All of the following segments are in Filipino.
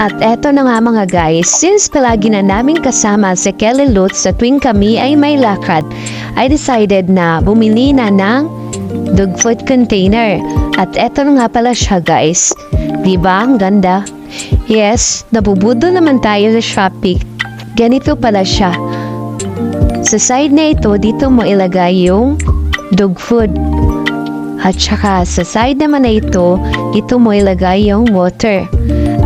At eto na nga mga guys, since palagi na namin kasama si Kelly Lutz sa tuwing kami ay may lakad, I decided na bumili na ng dog food container. At eto na nga pala siya guys. Di ba ang ganda? Yes, nabubudo naman tayo sa Shopee. Ganito pala siya. Sa side na ito, dito mo ilagay yung dog food. At saka sa side naman na ito, dito mo ilagay yung water.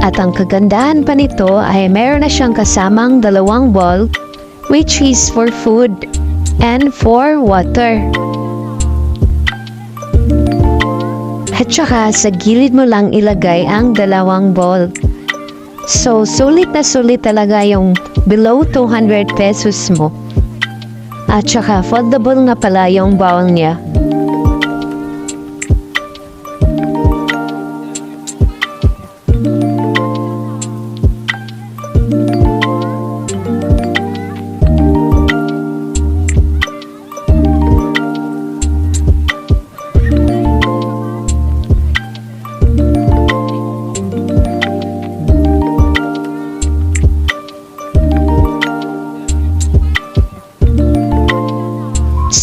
At ang kagandahan pa nito ay meron na siyang kasamang dalawang bowl which is for food and for water. At saka sa gilid mo lang ilagay ang dalawang bowl. So, sulit na sulit talaga yung below 200 pesos mo. At saka foldable nga pala yung bowl niya.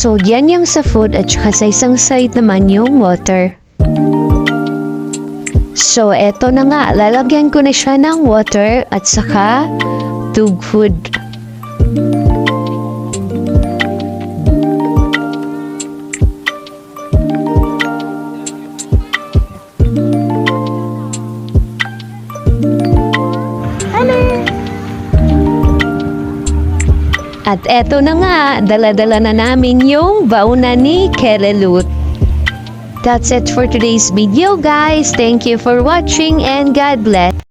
So, yan yung sa food at saka sa isang side naman yung water. So, eto na nga. Lalagyan ko na siya ng water at saka dog food. At eto na nga, dala-dala na namin yung bauna ni Kelelut. That's it for today's video guys. Thank you for watching and God bless.